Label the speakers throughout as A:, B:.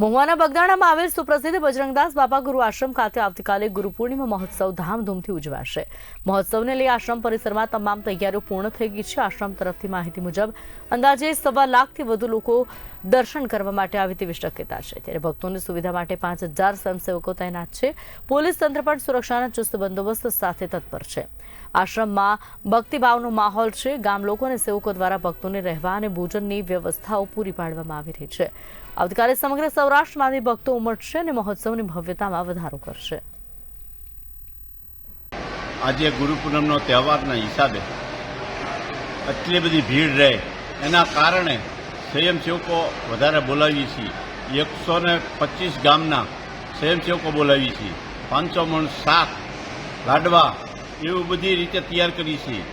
A: મહુવાના બગદાણામાં આવેલ સુપ્રસિદ્ધ બજરંગદાસ બાપા ગુરુ આશ્રમ ખાતે આવતીકાલે ગુરુ પૂર્ણિમા મહોત્સવ ધામધૂમથી ઉજવાશે. મહોત્સવને લઈ આશ્રમ પરિસરમાં તમામ તૈયારીઓ પૂર્ણ થઈ ગઈ છે. આશ્રમ તરફથી માહિતી મુજબ અંદાજે સવા લાખથી વધુ લોકો દર્શન કરવા માટે આવે તેવી શક્યતા છે. ત્યારે ભક્તોની સુવિધા માટે પાંચ હજાર સ્વયંસેવકો તૈનાત છે. પોલીસ તંત્ર પણ સુરક્ષાના ચુસ્ત બંદોબસ્ત સાથે તત્પર છે. આશ્રમમાં ભક્તિભાવનો માહોલ છે. ગામ લોકો અને સેવકો દ્વારા ભક્તોને રહેવા અને ભોજનની વ્યવસ્થાઓ પૂરી પાડવામાં આવી રહી છે. આવતીકાલે સમગ્ર સૌરાષ્ટ્રમાંથી ભક્તો ઉમટશે અને મહોત્સવની ભવ્યતામાં વધારો કરશે.
B: આજે ગુરુ પૂનમનો તહેવારના હિસાબે આટલી બધી ભીડ રહે, એના કારણે સ્વયંસેવકો વધારે બોલાવીએ છીએ. એકસો ને પચીસ ગામના સ્વયંસેવકો બોલાવીએ છીએ. પાંચસો મણ શાક, લાડવા એવું બધી રીતે તૈયાર કરીએ છીએ.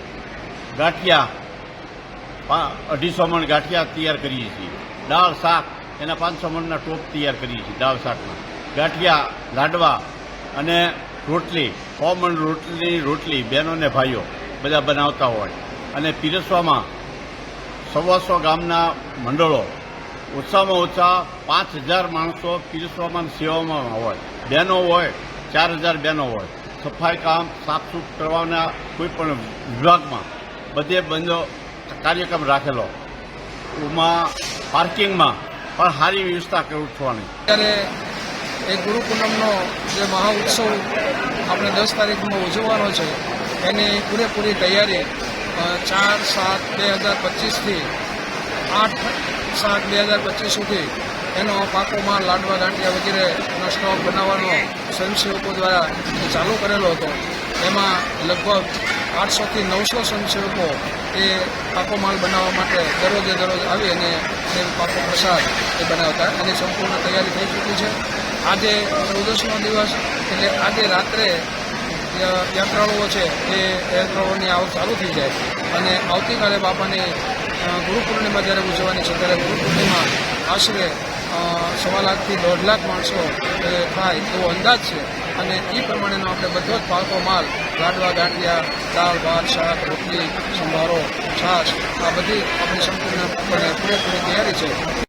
B: ગાંઠિયા અઢીસો મણ ગાંઠિયા તૈયાર કરીએ છીએ. દાળ, શાક એના પાંચસો મણના ટોપ તૈયાર કરીએ છીએ, દાળ શાકના ગાંઠિયા, લાડવા અને રોટલી સો મણ રોટલી બહેનો ને ભાઈઓ બધા બનાવતા હોય. અને પીરસવામાં સવાસો ગામના મંડળો ઓછામાં ઓછા પાંચ હજાર માણસો પીરસવામાં સેવામાં હોય. બહેનો હોય, ચાર હજાર બહેનો હોય. સફાઈ કામ, સાફસૂફ કરવાના કોઈ પણ વિભાગમાં બધે બંધો કાર્યક્રમ રાખેલો. એમાં પાર્કિંગમાં પણ સારી વ્યવસ્થા કરવાની
C: ત્યારે એ ગુરુ પૂનમનો જે મહાઉત્સવ આપણે દસ તારીખમાં ઉજવવાનો છે, એની પૂરેપૂરી તૈયારી ચાર સાત બે હજાર પચીસથી આઠ સાત બે હજાર પચીસ સુધી એનો પાકો માલ લાડવા ગાંઠિયા વગેરેનો સ્ટોક બનાવવાનો સ્વયંસેવકો દ્વારા ચાલુ કરેલો હતો. એમાં લગભગ આઠસોથી નવસો સ્વયંસેવકો એ પાકો માલ બનાવવા માટે દરરોજે દરરોજ આવી અને એ પાકો પ્રસાદ એ બનાવતા એની સંપૂર્ણ તૈયારી થઈ ચૂકી છે. આજે ચૌદસનો દિવસ એટલે આજે રાત્રે યાત્રાળુઓ છે એ યાત્રાળુઓની આવક ચાલુ થઈ જાય અને આવતીકાલે બાપાની ગુરુ પૂર્ણિમા જ્યારે ઉજવવાની છે, ત્યારે ગુરુ પૂર્ણિમા આશરે સવા લાખથી દોઢ લાખ માણસો થાય એવો અંદાજ છે. અને એ પ્રમાણેનો આપણે બધો જ પાકો માલ ગાંઠવા ગાંઠિયા, દાળ, ભાત, શાક, રોટલી, સંભારો, છાશ, આ બધી આપણી સંપૂર્ણ પૂરેપૂરી તૈયારી છે.